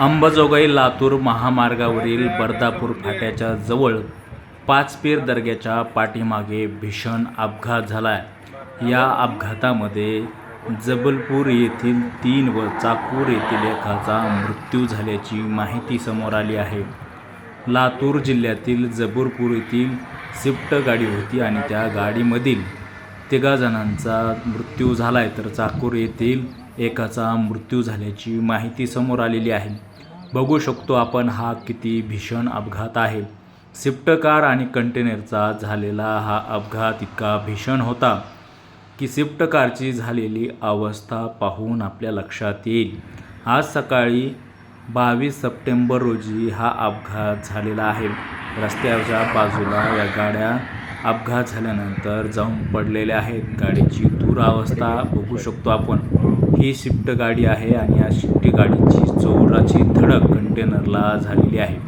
अंबाजोगाई लातूर महामार्गावरील बर्दापूर फाट्याच्या जवळ पाचपीर दर्ग्याच्या पाठीमागे भीषण अपघात झाला आहे या अपघातामध्ये जबलपूर येथील तीन व चाकूर येथील एकाचा मृत्यू झाल्याची माहिती समोर आली आहे. लातूर जिल्ह्यातील जबूरपूर येथील स्विफ्ट गाडी होती आणि त्या गाडीमधील तिघा जणांचा मृत्यू झाला आहे तर चाकूर येथील एकाचा मृत्यू झाल्याची माहिती समोर आलेली आहे. बघू शकतो आपण हा किती भीषण अपघात आहे. स्विफ्ट कार आणि कंटेनरचा झालेला हा अपघात इतका भीषण होता की स्विफ्ट कारची झालेली अवस्था पाहून आपल्या लक्षात येईल. आज सकाळी बावीस सप्टेंबर रोजी हा अपघात झालेला आहे. रस्त्याच्या बाजूला या गाड्या अपघात झाल्यानंतर जाऊन पडलेल्या आहेत. गाडीची दुरावस्था बघू शकतो आपण. ही शिफ्ट गाडी आहे आणि या शिफ्ट गाडीची जोराची धडक कंटेनरला झालेली आहे.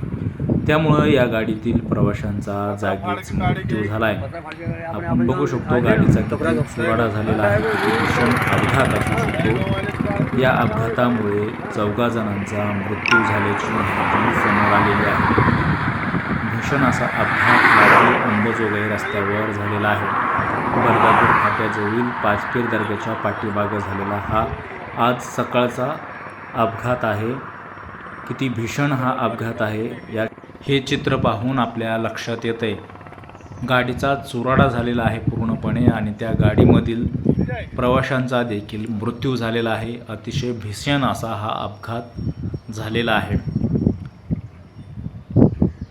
त्यामुळं या गाडीतील प्रवाशांचा जागीच मृत्यू झाला आहे आपण बघू शकतो गाडीचा किती झालेला आहे. किती भीषण अपघात असू शकतो. या अपघातामुळे चौघा जणांचा मृत्यू झाल्याची माहिती समोर आलेली आहे. भीषण असा अपघात अंबजोगाई रस्त्यावर झालेला आहे. बर्दापूर फाट्याजवळील पाचपीर दर्ग्याच्या पाठीमागं झालेला हा आज सकाळचा अपघात आहे. किती भीषण हा अपघात आहे या हे चित्र पाहून आपल्या लक्षात येतं आहे गाडीचा चुराडा झालेला आहे पूर्णपणे आणि त्या गाडीमधील प्रवाशांचा देखील मृत्यू झालेला आहे. अतिशय भीषण असा हा अपघात झालेला आहे.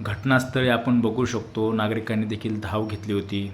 घटनास्थळी आपण बघू शकतो. नागरिकांनी देखील धाव घेतली होती.